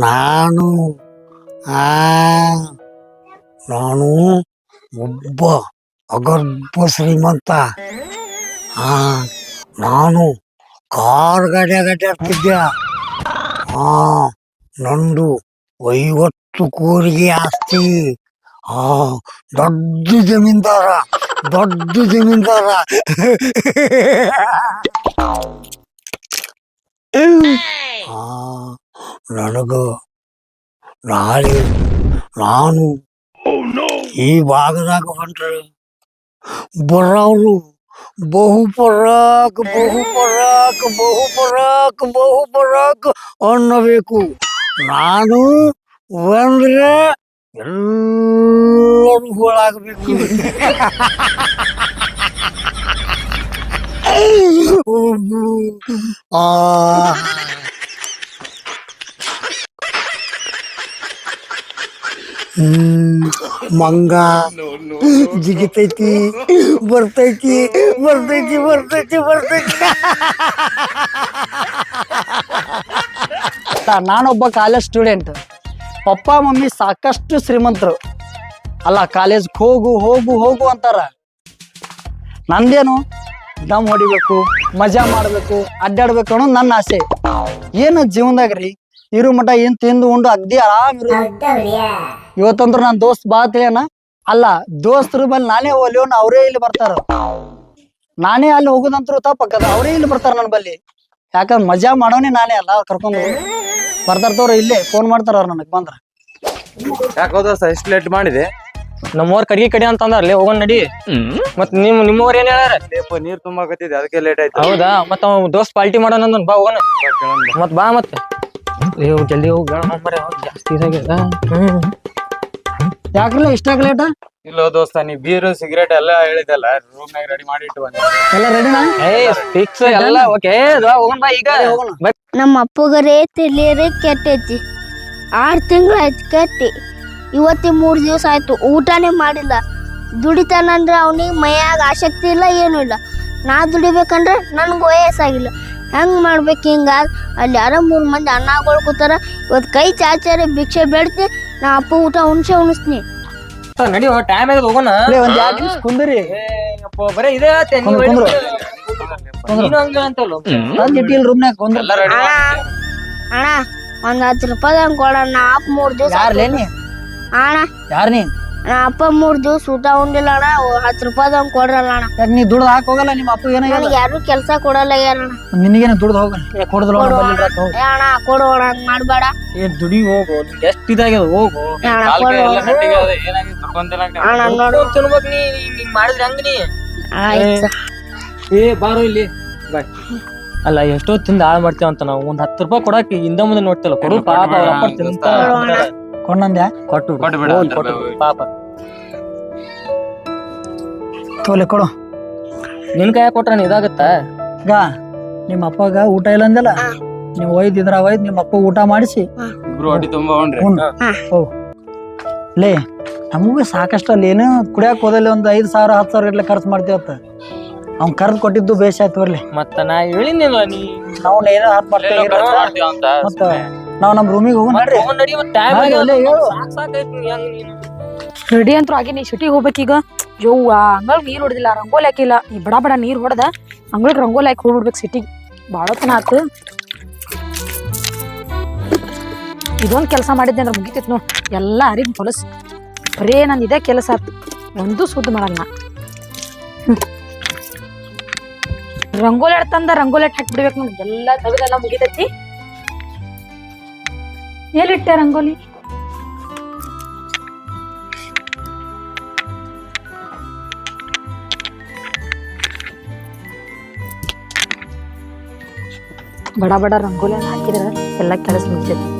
ನಾನು, ಆ, ನಾನು ಒಬ್ಬ ಅಗರ್ಭ ಶ್ರೀಮಂತ. ಆ, ನಾನು ಕಾರ್ ಗಾಡಿ ಅಡ್ಡಾಡ್ತಿದ್ದೆ ಆ, ನಂದು ಐವತ್ತು ಕೋರಿಗೆ ಆಸ್ತಿ. ಆ, ದೊಡ್ಡ ಜಮೀನ್ದಾರ ದೊಡ್ಡ ಜಮೀನ್ದಾರ. ಆ ನನಗ ನಾಳೆ ನಾನು ಈ ಭಾಗದಾಗ ಹೊಂಟ್ರೆ ಬರೋರು ಬಹು ಪರಾಕ್ ಬಹು ಪರಾಕ್ ಬಹು ಪರಾಕ್ ಬಹು ಪರಾಕ್ ಅನ್ನಬೇಕು ನಾನು ಬಂದ್ರೆ ಎಲ್ಲರೂ ಹೋಳಾಗಬೇಕು ಆ ಮಂಗ. ಜಿಗಿತೈತಿ ಬರ್ತೈತಿ ಬರ್ತೈತಿ ಬರ್ತೈತಿ ಬರ್ತೈತಿ. ನಾನೊಬ್ಬ ಕಾಲೇಜ್ ಸ್ಟೂಡೆಂಟ್. ಪಪ್ಪ ಮಮ್ಮಿ ಸಾಕಷ್ಟು ಶ್ರೀಮಂತರು. ಅಲ್ಲ ಕಾಲೇಜ್ಗೆ ಹೋಗು ಹೋಗು ಹೋಗು ಅಂತಾರ. ನಂದೇನು? ದಮ್ ಹೊಡಿಬೇಕು ಮಜಾ ಮಾಡಬೇಕು ಅಡ್ಡಾಡ್ಬೇಕು ಅನ್ನೋದು ನನ್ನ ಆಸೆ. ಏನು ಜೀವನದಾಗ ರೀ? ಇರು ಮಟ ಏನ್ ತಿಂದು ಉಂಡು ಅಗ್ದಿ ಆರಾಮ್ ಇರು. ಇವತ್ತಂದ್ರ ನನ್ ದೋಸ್ತ್ ಬಾ ತಿಳಿಯನ. ಅಲ್ಲ ದೋಸ್ತರ ಮೇಲೆ ನಾನೇ ಒಲಿಯೋನ್ ಅವರೇ ಇಲ್ಲಿ ಬರ್ತಾರ. ನಾನೇ ಅಲ್ಲಿ ಹೋಗೋದಂತ್ರು ತಪ್ಪಕ್ಕದ ಅವರೇ ಇಲ್ಲಿ ಬರ್ತಾರ ನನ್ ಬಲ್ಲಿ. ಯಾಕಂದ್ರೆ ಮಜಾ ಮಾಡೋನೇ ನಾನೇ ಅಲ್ಲ ಕರ್ಕೊಂಡು ಬರ್ತಾರ ತೋರ ಇಲ್ಲೇ ಫೋನ್ ಮಾಡ್ತಾರ ಅವ್ರು ನನಗ್ ಬಂದ್ರ. ಯಾಕೋ ದೋಸ್ತ ಇಷ್ಟು ಲೇಟ್ ಮಾಡಿದೆ? ನಮ್ಮವ್ರ ಕಡಿಗೆ ಕಡಿ ಅಂತ ಅಂದಾರ್ಲಿ ಹೋಗೋಣ ನಡಿ. ಮತ್ ನಿಮ್ ನಿಮ್ಮವ್ರ ಏನ್ ಹೇಳ್ಯಾರ? ಲೇಪ ನೀರ್ ತುಂಬಾಕತ್ತಿದೆ ಅದಕ್ಕೆ ಲೇಟ್ ಆಯ್ತು. ಹೌದಾ? ಮತ್ತ ಅವ ದೋಸ್ತ್ ಪಾಲ್ಟಿ ಮಾಡೋಣ ಬಾ ಹೋಗೋಣ. ಮತ್ ಬಾ. ಮತ್ ಅಯ್ಯೋ ಜಲ್ದಿ ಹೋಗಿ ಮರೆ ಜಾಸ್ತಿ ಇದಾಗ್ಯದ ಯಾಕ್ರಲ್ಲ ಇಷ್ಟಾಗ ಲೇಟ ಇಲ್ಲೋ ದೋಸ್ತ ನೀ ಬೀರು ಸಿಗರೇಟ್ ಎಲ್ಲ ಹೇಳಿದಲ್ಲ ರೂಮ್ ನಾಗ ರೆಡಿ ಮಾಡಿ ಇಟ್ಟು ಬಂದೆ. ಎಲ್ಲ ರೆಡಿನಾ ಏ ಫಿಕ್ಸ್ ಎಲ್ಲ ಓಕೆ ಹೋಗೋಣ ಬಾ ಈಗ. ಹೋಗೋಣ. ನಮ್ಮ ಅಪ್ಪಗರೇ ತಿಳಿಯರಿ ಕೆಟ್ಟೈತಿ ಆರು ತಿಂಗಳು ಆಯ್ತು ಕೆಟ್ಟಿ. ಇವತ್ತಿ ಮೂರು ದಿವಸ ಆಯ್ತು ಊಟನೇ ಮಾಡಿಲ್ಲ. ದುಡಿತಾನಂದ್ರೆ ಅವನಿಗೆ ಮೈಯಾಗ ಆಸಕ್ತಿ ಇಲ್ಲ ಏನೂ ಇಲ್ಲ. ನಾ ದುಡಿಬೇಕಂದ್ರೆ ನನಗೆ ವಯಸ್ಸಾಗಿಲ್ಲ. ಹೆಂಗೆ ಮಾಡ್ಬೇಕು ಹಿಂಗಾಗ ಅಲ್ಲಿ ಯಾರೋ ಮೂರು ಮಂದಿ ಅಣ್ಣಗಳು ಕೂತಾರ. ಇವತ್ತು ಕೈ ಚಾಚಾರ ಭಿಕ್ಷೆ ಬೇಡ್ತಿ ನಾ ಅಪ್ಪ ಊಟ ಉಣ್ಸೆ ಉಣಿಸ್ತೀನಿ. ನಡಿ ಟೈಮ್ ಆಗಿದೆ ಹೋಗೋಣ. ಲೇ, ಒಂದ್ ಎರಡ್ ನಿಮಿಷ ಕುಂದ್ರಿ. ಏ, ಯಪ್ಪ, ಬರೇ ಇದೇ ಆತೆ, ನೀವ್ ಕುಂದ್ರು, ಹೇಳಿದ್ದು. ನೀನು ಹಂಗ ಅಂತಲ್ಲ. ಒಂದ್ ಇಟ್ಟಿಲ್ ರೂಮ್ನಾಗ ಕುಂದ್ರ. ಎಲ್ಲ ರೆಡಿ ಅಣ್ಣ ಅಣ್ಣ ಒಂದು ಹತ್ತು ರೂಪಾಯಿ ಕೊಡೋಣ ನಾ ಅಪ್ಪ ಮೂರು ದಿವಸ ಯಾರ್ಲೇ ನೀ? ಅಣ್ಣ. ಯಾರ್ ನೀ? ನಾ ಅಪ್ಪ ಮೂರ್ ದಿವ್ಸ ಊಟ ಉಂಡಿಲ್ಲ ಅಣ್ಣ ಹತ್ತು ರೂಪಾಯಿದಂಗ್ ಕೊಡ್ರಲ್ಲ ಅಣ್ಣ. ಯಾಕ್ ನೀ ದುಡ್ದು ಹಾಕ್ ಹೋಗಲ್ಲ ನಿಮ್ಮ ಅಪ್ಪ ಏನಾಗಲ್ಲ ನನಗೆ ಯಾರು ಕೆಲಸ ಕೊಡಲ್ಲ ಅಣ್ಣ. ನಿನಗೇನ ದುಡ್ದು ಹೋಗಲ್ಲ? ಕೊಡದ್ರ ಕೊಡು ಅಣ್ಣ. ಏ ಅಣ್ಣ ಕೊಡು ಅಣ್ಣ ಹಂಗ್ ಮಾಡ್ಬೇಡ. ಏ ದುಡಿ ಹೋಗು ಎಷ್ಟ್ ಇದಾಗ್ಯದ ಹೋಗು. ಏ ಅಣ್ಣ ಕಾಲ್ ಕೈ ಎಲ್ಲ ಅಣ್ಣ. ಗಟ್ಟಿಗೆ ಅದ. ಏನಾಗಿದೆ ತಗೊಂಡಿಲ್ಲ ಅಣ್ಣ ನೋಡು. ತಿನ್ಬೇಕ್ ನೀ ನೀ- ನೀ ಮಾಡಿದ್ರೆ ಹಂಗ ನೀ? ಆಯ್ತು. ಏ ಬಾರೋ ಇಲ್ಲಿ. ಬಾಯ್. ಅಲ್ಲ ಎಷ್ಟೋ ತಿಂದ ಹಾಳು ಮಾಡ್ತೇವಂತ ನಾವು? ಒಂದ್ ಹತ್ತು ರೂಪಾಯಿ ಕೊಡಕ್ಕೆ ಹಿಂದ ಮುಂದೆ ನೋಡ್ತಿಲ್ಲ. ಕೊಡು ಪಾಪ ತಿಂತ ಅವ್ರ ಅಪ್ಪ ತಿಂತಾ ಕೊಡು ಅಣ್ಣ. ಕೊಂಡಂದ್ಯಾ ಕೊಟ್ಟು ಕೊಟ್ಟು ಬಿಡು, ಹೋಗ್ಲಿ, ಹತ್ತು ಕೊಟ್ಟು ರೂಪಾಯಿ ಪಾಪ. ತೋಲೆ ಕೊಡು. ನಿನ್ ಕೊಟ್ರ ಇದಾಗತ್ತ? ಈಗ ನಿಮ್ಮ ಅಪ್ಪಗ ಊಟ ಇಲ್ಲ ಅಂದಲ್ಲ? ನೀ ನೀವು ಒಯ್ದಿದ್ರ ಒಯ್ದು ನಿಮ್ಮ ಅಪ್ಪ ಊಟ ಮಾಡಿಸಿ. ಇಬ್ರು ಅಡಿ ತುಂಬಾ. ಲೇ ನಮಗೂ ಸಾಕಷ್ಟು ಅಲ್ಲಿ ಏನು ಕುಡಿಯಾಕ ಹೋದಲ್ಲಿ ಒಂದು ಐದು ಸಾವಿರ ಹತ್ತು ಸಾವಿರ ಗಟ್ಲೆ ಖರ್ಚು ಮಾಡ್ತೀವತ್ತ ಅವ್ನ್ ಕರ್ದ್ ಕೊಟ್ಟಿದ್ದು ಬೇಷ್ ಆಯ್ತು ಬರ್ಲಿ. ಮತ್ತ ನಾ ಹೇಳಿನಿಲ್ಲ ನೀ. ನಾವು ಏನೋ ಹಾಕ್ ಮಾಡ್ತೇವೆ ಮಾಡ್ತೀವಿ ಅಂತ ಮತ್ತ ನಾವ್ ನಮ್ಮ ರೂಮಿಗೆ ಹೋಗೋಣ. ನಡ್ರಿ ರೆಡಿ ಅಂತೂ ಆಗಿ ನೀ ಸಿಟಿಗೆ ಹೋಗ್ಬೇಕೀಗ? ಯವ್ವ ಅಂಗಳ್ ನೀರ್ ಹೊಡೆದಿಲ್ಲ ರಂಗೋಲಿ ಹಾಕಿಲ್ಲ. ಈ ಬಡ ಬಡ ನೀರ್ ಹೊಡೆದ ಅಂಗಳ್ ರಂಗೋಲಿ ಹಾಕಿ ಹೋಗ್ಬಿಡ್ಬೇಕು ಸಿಟಿಗೆ ಭಾಳ ತನ ಆತು. ಇದೊಂದ್ ಕೆಲಸ ಮಾಡಿದ್ದೆ ಅಂದ್ರೆ ಮುಗಿತೈತ್ ನೋಡ್. ಎಲ್ಲ ಅರಿ ಹೊಲಸ್. ಬರೇ ನಂದು ಇದೇ ಕೆಲಸ ಆತು. ಒಂದು ಸುದ್ದಿ ಮಾಡಲ್ಲ. ನಾ ರಂಗೋಲಿ ತಂದ ರಂಗೋಲಿ ಹಾಕಿ ಬಿಡಬೇಕು ನೋಡಿ. ಎಲ್ಲ ತಗದೆಲ್ಲ ಮುಗಿತೈತಿ. ಎಲ್ಲಿಟ್ಟೆ ರಂಗೋಲಿ? ಬಡ ಬಡ ರಂಗೋಲಿ ಹಾಕಿದ್ರೆ ಎಲ್ಲ ಕೆಲಸ ಮುಗಿತೈತಿ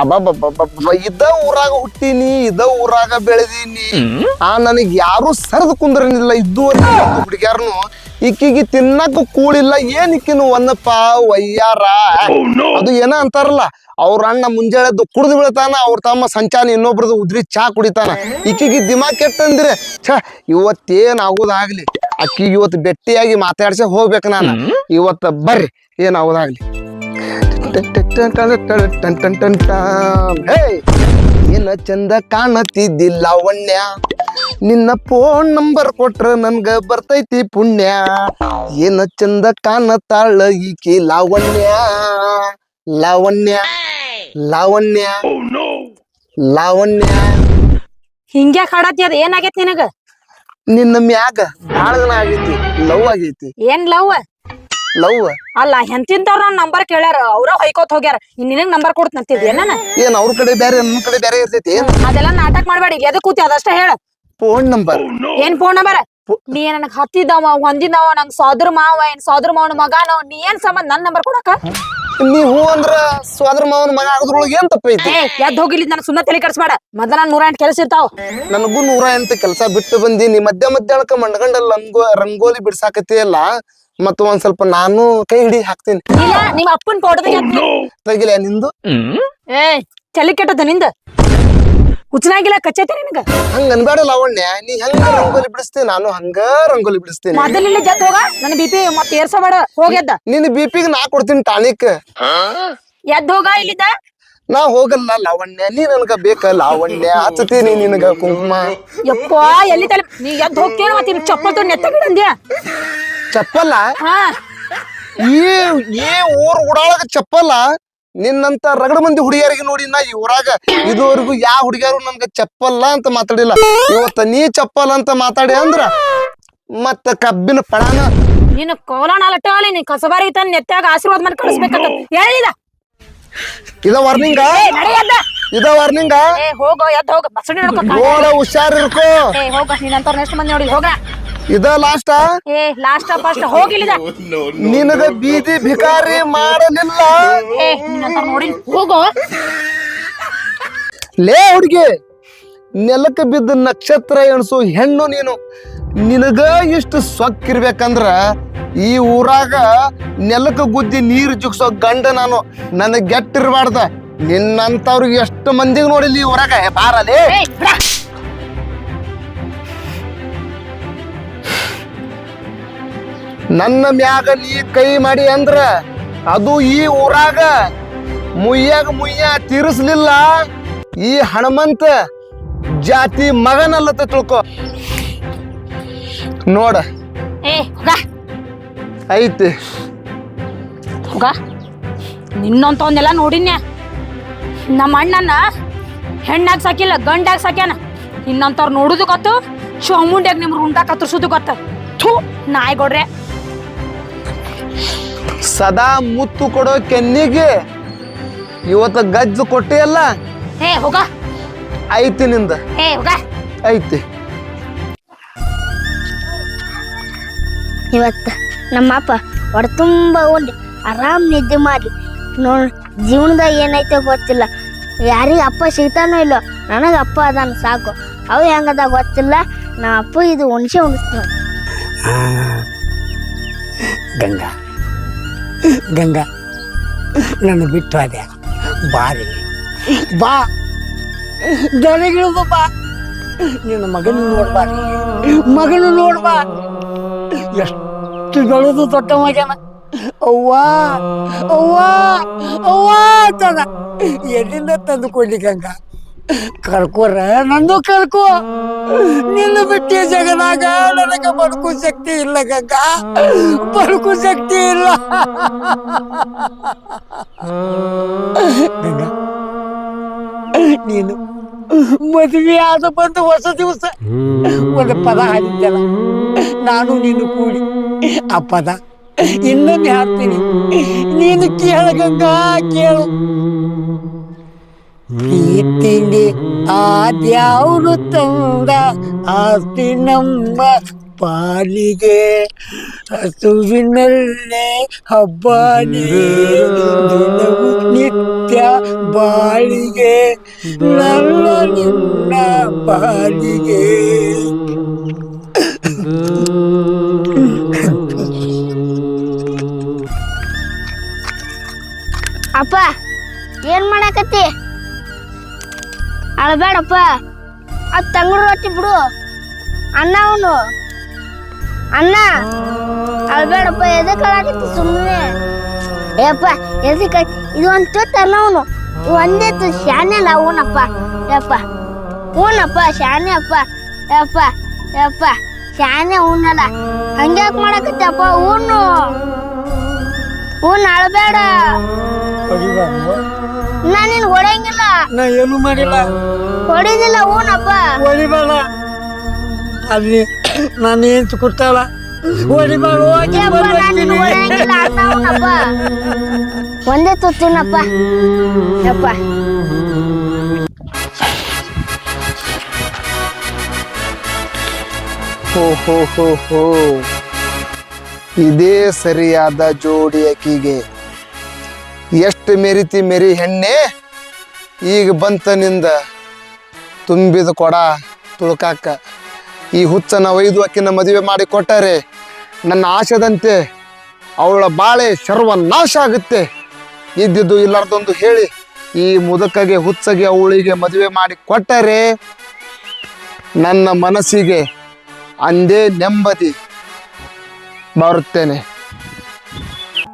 ಅಬ್ಬಬ್ಬಬ್ಬಬ್ಬ ಇದ ಊರಾಗ ಹುಟ್ಟಿನಿ ಇದ ಊರಾಗ ಬೆಳೆದೀನಿ. ಆ ನನಗ್ ಯಾರು ಸರದ್ ಕುಂದ್ರನಿಲ್ಲ. ಇದ್ದು ಹುಡುಗ್ಯಾರನು ಈಕಿಗೆ ತಿನ್ನಕ್ ಕೂಳಿಲ್ಲ. ಏನ್ ಇಕ್ಕಿನ ಒಂದಪ್ಪ ವಯ್ಯಾರ? ಅದು ಏನ ಅಂತಾರಲ್ಲ ಅವ್ರ ಅಣ್ಣ ಮುಂಜಾನೆದ್ದು ಕುಡ್ದು ಬೀಳ್ತಾನ ಅವ್ರ ತಮ್ಮ ಸಂಚಾನ ಇನ್ನೊಬ್ರದ್ದು ಉದ್ರಿ ಚಾ ಕುಡಿತಾನ. ಈಕಿಗೆ ದಿಮಾ ಕೆಟ್ಟಂದ್ರೆ ಛ ಇವತ್ತೇನ್ ಆಗೋದಾಗ್ಲಿ. ಅಕ್ಕಿಗೆ ಇವತ್ತು ಬೆಟ್ಟಿಯಾಗಿ ಮಾತಾಡ್ಸ ಹೋಗ್ಬೇಕು ನಾನು. ಇವತ್ತ ಬರ್ರಿ ಏನ್ ಆಗೋದಾಗ್ಲಿ. ಹೇ ಏನ ಚಂದ ಕಾಣತಿದ್ದಿಲ್ಲ ಲಾವಣ್ಯ ನಿನ್ನ ಫೋನ್ ನಂಬರ್ ಕೊಟ್ರ ನನ್ಗ ಬರ್ತೈತಿ ಪುಣ್ಯ ಏನ ಚಂದ ಕಾಣತಾಳ ಈಕಿ ಲಾವಣ್ಯ ಲಾವಣ್ಯ ಲಾವಣ್ಯ ಲಾವಣ್ಯ ಹಿಂಗ್ಯಾ ಕಾಡತಿ ಅದ ಏನಾಗೈತಿ ನಿನಗ ನಿನ್ನ ಮ್ಯಾಗ ಬಾಳ ಆಗೈತಿ ಲವ್ ಆಗೈತಿ ಏನ್ ಲವ್ ಲವ್? ಅಲ್ಲ ಎಂತಿಂತವ್ರ ನನ್ ನಂಬರ್ ಕೇಳ್ಯಾರ ಅವ್ರ ಹೊಯ್ಕೋತ್ ಹೋಗ್ಯಾರ. ಇನ್ ನಿನಗ್ ನಂಬರ್ ಕೊಡ್ತಂತಿದ್ಯ ನಾನು ಏನ್ ಅವ್ರ ಕಡೆ ಬೇರೆ ನಮ್ ಕಡೆ ಬೇರೆ ಇರ್ತೈತಿ? ಏನ್ ಅದೆಲ್ಲ ನಾಟಕ ಮಾಡ್ಬೇಡಿ ಎದಕ್ ಕೂತಿ ಅದಷ್ಟ ಹೇಳ. ಫೋನ್ ನಂಬರ್ ಏನ್ ಫೋನ್ ನಂಬರ್ ನೀ ನನಗ್ ಹತ್ತಿದವ ಹೊಂದಿದವ ನಂಗ್ ಸೋದ್ರ ಮಾವ ಏನ್ ಸೋದ್ರ ಮಾವನ ಮಗನೋ ನೀ ಏನ್ ಸಂಬಂಧ ನನ್ ನಂಬರ್ ಕೊಡಕ ನೀ ಹೂ ಅಂದ್ರ ಸ್ವಾದ್ರ ಮಾವನ ಮಗ ಆಗದ್ರೊಳಗೆ ಏನ್ ತಪ್ಪೈತಿ? ಏ ಎದ್ ಹೋಗಿಲಿ ನನ್ ಸುಮ್ಮನೆ ತಲೆ ಕಡ್ಸ್ಬೇಡ. ಮೊದಲ ನೂರ ಎಂಟು ಕೆಲಸ ಇರ್ತಾವ. ನನಗೂ ನೂರ ಎಂಟು ಕೆಲಸ ಬಿಟ್ಟು ನೀ ಮಧ್ಯ ಮಧ್ಯಾಹ್ನಕ್ಕ ಮಂಡಗಂಡ ಲಂಗೋ ರಂಗೋಲಿ ಬಿಡ್ಸಾಕತ್ತಿಯಲ್ಲ ಮತ್ತ ಒಂದ್ ಸ್ವಲ್ಪ ನಾನು ಕೈ ಹಿಡಿ ಹಾಕ್ತೀನಿ. ಇಲ್ಲ ನಿಮ್ಮ ಅಪ್ಪನ್ ತೆಗಿಲ ನಿಂದು? ಏ ತಲೆ ಕೆಟ್ಟದ ನಿಂದ? ಹುಚ್ಚನಾಗಿಲ್ಲ ಕಚ್ಚೈತೆ ನಿನಗ? ಹಂಗ ಅನ್ಬೇಡ ಲಾವಣ್ಯ ನೀ ಹೆಂಗ ರಂಗೋಲಿ ಬಿಡಿಸ್ತೇ ನಾನು ಹಂಗ ರಂಗೋಲಿ ಬಿಡಿಸ್ತೀನಿ. ಮೊದಲಿಲ್ಲ ಜತ್ ಹೋಗ ನನ್ನ ಬಿ ಪಿ ಮತ್ತೆ ಏರ್ಸಬೇಡ ಹೋಗೆದ್ದ ನಿನ್ನ ಬಿ ಪಿಗೆ ನಾ ಕೊಡ್ತೀನಿ ಟಾನಿಕ್. ಎದ್ದ ಹೋಗ ಇಲ್ಲಿದ್ದ? ನಾ ಹೋಗಲ್ಲ ಲಾವಣ್ಯ ನೀ ನನ್ಗ ಬೇಕ ಲಾವಣ್ಯ ಹಚ್ಚತೀನಿ ನಿನಗ ಕುಂಕುಮ. ಯಪ್ಪ ಎಲ್ಲಿ ತಲೆ ನೀ ಎದ್ದು ಹೋಗ್ತೇನ ಮತ್ತೆ ಇಲ್ಲಿ ಚಪ್ಪಲ್ ತೊಗೊಂಡು ನೆತ್ತಗಿಡ ಅಂದ್ಯ? ಚಪ್ಪಲ್ಲ? ಹಾ. ಈ ಈ ಊರ್ ಉಡಾಳಗ ಚಪ್ಪಲ್ಲ? ನಿನ್ನಂತ ರಗಡ ಮಂದಿ ಹುಡುಗಿಯರಿಗೆ ನೋಡಿ ನಾ ಈ ಊರಾಗ ಇದುವರೆಗೂ ಯಾವ ಹುಡುಗಿಯರು ನನ್ಗ ಚಪ್ಪಲ್ಲ ಅಂತ ಮಾತಾಡಿಲ್ಲ. ಇವತ್ತ ನೀ ಚಪ್ಪಲ್ ಅಂತ ಮಾತಾಡಿ ಅಂದ್ರ ಮತ್ತ ಕಬ್ಬಿನ ಪಣಾನ ನೀನು ಕೋಲಾಣ ಲಟ್ಟವಲ್ಲಿ ನೀ ಕಸಬಾರಿ ತಂದ್ ನೆತ್ತಾಗ ಆಶೀರ್ವಾದ ಮಾಡಿ ಕಳಿಸ್ಬೇಕಂತ ಹೇಳಿದ. ಇದ ವಾರ್ನಿಂಗ ನಡೆಯಲ್ಲ. ಇದ ವಾರ್ನಿಂಗ್ ಏ ಹೋಗೋ ಎದ್ ಹೋಗ. ನೋಡ ಹುಷಾರ್ ಇರ್ಕೋ. ಏ ಹೋಗ ನೀನಂತವ್ರ ನೆಕ್ಸ್ಟ್ ಮಂದಿ ನೋಡಿ ಹೋಗ. ಇದ ಲಾಸ್ಟ್ ಏ ಲಾಸ್ಟ್ ಫಸ್ಟ್ ಹೋಗಿಲ್ಲ ನಿನಗ ಬೀದಿ ಭಿಕಾರಿ ಮಾಡಲಿಲ್ಲ? ಏ ನೋಡಿ ಹೋಗೋ. ಲೇ ಹುಡುಗಿ ನೆಲಕ್ಕೆ ಬಿದ್ದ ನಕ್ಷತ್ರ ಎಣಸು ಹೆಣ್ಣು ನೀನು. ನಿನಗ ಇಷ್ಟು ಸೊಕ್ಕಿರ್ಬೇಕಂದ್ರ ಈ ಊರಾಗ ನೆಲಕ್ಕೆ ಗುದ್ದಿ ನೀರು ಜುಗ್ಸೋ ಗಂಡ ನಾನು. ನನ್ನ ಗೆಟ್ಟಿರಬಾರ್ದ. ನಿನ್ನಂತವ್ರಿಗೆ ಎಷ್ಟು ಮಂದಿಗೆ ನೋಡಿಲ್ಲ ಈ ಊರಾಗ? ಬಾರಲಿ. ನನ್ನ ಮ್ಯಾಗ ನೀ ಕೈ ಮಾಡಿ ಅಂದ್ರ ಅದು ಈ ಊರಾಗ ಮುಯ್ಯಾಗ ಮುಯ್ಯ ತೀರಿಸ್ಲಿಲ್ಲ. ಈ ಹನುಮಂತ ಜಾತಿ ಮಗನಲ್ಲತ್ತ ತಿಳ್ಕೊ. ನೋಡ. ಐತಿ. ಹೋಗ. ನಿನ್ನಂತವನ್ನೆಲ್ಲ ನೋಡಿನ್ಯ? ನಮ್ಮ ಅಣ್ಣನ ಹೆಣ್ಣಾಗ ಸಾಕಿಲ್ಲ ಗಂಡಾಗ ಸಾಕ್ಯಾನ. ಇನ್ನಂತವ್ರು ನೋಡುದು ಗೊತ್ತು ಚಾಮುಂಡಿಯಾಗ ನಿಮ್ಗೆ ರುಂಡ ಕತ್ತರಿಸೋದು ಗೊತ್ತ. ಥೂ ನಾಯಿಗೊಡ್ರೆ ಸದಾ ಮುತ್ತು ಕೊಡೋ ಕೆನ್ನಿಗೆ ಇವತ್ತು ಗಜ್ಜು ಕೊಟ್ಟಿಯಲ್ಲ ಹೇ ಹೋಗ. ಐತಿ ನಿಂದ. ಹೇ ಹೋಗ. ಐತಿ. ಇವತ್ತು ನಮ್ಮಪ್ಪ ಹೊಡೆ ತುಂಬ ಉಂಡು ಆರಾಮ್ ನಿದ್ದೆ ಮಾಡಿ. ನೋಡ್ ಜೀವನದಾಗ ಏನೈತೆ ಗೊತ್ತಿಲ್ಲ. ಯಾರಿಗೆ ಅಪ್ಪ ಸಿಗ್ತಾನೋ ಇಲ್ಲೋ ನನಗೆ ಅಪ್ಪ ಅದಾನ ಸಾಕು. ಅವು ಹೆಂಗದ ಗೊತ್ತಿಲ್ಲ. ನಮ್ಮ ಅಪ್ಪ ಇದು ಉಣ್ಸೆ ಉಣಿಸ್ತಾನೆ. ಆ, ಗಂಗಾ. ಗಂಗಾ ನನ್ನ ಬಿಟ್ಟು ಅದೇ ಬಾರಿ ಬಾ. ದನಗಿಳಿದು ಬಾ. ನಿನ್ನ ಮಗನ ನೋಡ್ಬಾರಿ ಮಗನು ನೋಡ್ಬಾ ಎಷ್ಟು ಬೆಳೆದು ದೊಡ್ಡ ಮಗನ. ಅವ್ವ ಅವ್ವ ಅವ್ವ ಅಂತದ ಎಲ್ಲಿಂದ ತಂದು ಕೊಡ್ಲಿ ಗಂಗಾ? ಕರ್ಕೋರ, ನಂದು ಕರ್ಕೋ. ನಿನ್ನ ಬಿಟ್ಟಿ ಜಗದಾಗ ನನಗೆ ಬದುಕು ಶಕ್ತಿ ಇಲ್ಲ ಗಂಗ. ಬದುಕು ಶಕ್ತಿ ಇಲ್ಲ. ಗಂಗಾ, ನೀನು ಮದುವೆ ಆದ ಬಂದು ಹೊಸ ದಿವಸ. ಒಂದು ಪದ ಹಾಡಿದ್ದಲ್ಲ. ನಾನು, ನೀನು ಕೂಡಿ. ಆ ಪದ ಇನ್ನೊಮ್ಮೆ ಹಾಡ್ತೀನಿ. ನೀನು ಕೇಳ ಗಂಗಾ, ಕೇಳು. ಪ್ರೀತಿಲಿ ಆದ್ಯಾವ್ರು ತಂದ ಆಸ್ತಿ ನಮ್ಮ ಪಾಲಿಗೆ. ಹಸುವಿನಲ್ಲೇ ಹಬ್ಬಾಲಿ ದಿನವು ನಿತ್ಯ ಬಾಳಿಗೆ. ನನ್ನ ನಿನ್ನ ಪಾಲಿಗೆ. ಏನ್ ಮಾಡಾಕತ್ತಿ? ಅಳಬೇಡಪ್ಪ. ಅದ್ ತಂಗ್ಳು ರೊಟ್ಟಿ ಬಿಡು. ಅನ್ನ ಅವನು. ಅನ್ನ ಅಳಬೇಡಪ್ಪ ಎದಕ್ಕೆ ಸುಮ್ಮನೆ ಏಪ್ಪ ಎದಕ್ಕೆ ಇದು ಒಂದು ತುತ್ತು ಅನ್ನ ಅವನು. ಒಂದೇ ತು ಶಾನೆ ಅಲ್ಲ, ಹೂನಪ್ಪ. ಯಪ್ಪ ಹೂನಪ್ಪ, ಶಾನೆ ಅಪ್ಪ. ಯಪ್ಪ ಯಪ್ಪ ಶಾನೆ ಹೂನಲ್ಲ. ಹಂಗ್ಯಾಕ್ ಮಾಡಾಕತ್ತಪ್ಪ ಹೂನು? ಹೂನ್ ಅಳಬೇಡ. ನಾ ನಿನ್ ಹೊಡೆಯಂಗಿಲ್ಲ. ನಾ ಏನು ಮಾಡಿಲ್ಲ. ಹೊಡಿದಿಲ್ಲ ಹೂನಪ್ಪ. ಹೊಡಿಬೇಡ. ಅಲ್ಲಿ ನಾನು ಏನ್ ಕೊಡ್ತಾಳ? ಹೊಡಿಬೇಡ ಹೋಗಿ ಯಪ್ಪ ನಾ ನಿನ್ ಹೊಡೆಯಂಗಿಲ್ಲ ಅನ್ನ ಹೂನಪ್ಪ. ಒಂದೇ ತುತ್ತುನಪ್ಪ. ಯಪ್ಪ. ಹೋ ಹೋ ಹೋ ಹೋ. ಇದೇ ಸರಿಯಾದ ಜೋಡಿ ಆಕಿಗೆ ಎಷ್ಟು ಮೆರಿತಿ ಮೆರಿ ಹೆಣ್ಣೆ, ಈಗ ಬಂತ ನಿಂದ ತುಂಬಿದ ಕೊಡ ತುಳುಕಾಕ. ಈ ಹುಚ್ಚನ ಒಯ್ದು ಅಕ್ಕಿನ ಮದುವೆ ಮಾಡಿ ಕೊಟ್ಟರೆ ನನ್ನ ಆಶದಂತೆ ಅವಳ ಬಾಳೆ ಸರ್ವನಾಶ ಆಗುತ್ತೆ. ಇದ್ದಿದ್ದು ಇಲ್ಲಾರ್ದೊಂದು ಹೇಳಿ, ಈ ಮುದುಕಗೆ ಹುಚ್ಚಗೆ ಅವಳಿಗೆ ಮದುವೆ ಮಾಡಿ ಕೊಟ್ಟರೆ ನನ್ನ ಮನಸ್ಸಿಗೆ ಅಂದೇ ನೆಮ್ಮದಿ ಬರುತ್ತೇನೆ.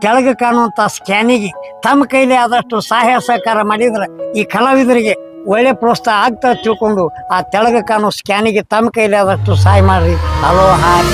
ಕೆಳಗೆ ಕಾಣುವಂತ ಸ್ಕ್ಯಾನಿಗೆ ತಮ್ಮ ಕೈಲಿ ಆದಷ್ಟು ಸಹಾಯ ಸಹಕಾರ ಮಾಡಿದ್ರೆ ಈ ಕಲಾವಿದರಿಗೆ ಒಳ್ಳೆ ಪ್ರೋತ್ಸಾಹ ಆಗ್ತಾ ತಿಳ್ಕೊಂಡು ಆ ತೆಳಗ ಕಾಣೋ ಸ್ಕ್ಯಾನಿಗೆ ತಮ್ಮ ಕೈಲಿ ಆದಷ್ಟು ಸಹಾಯ ಮಾಡ್ರಿ. Hello hi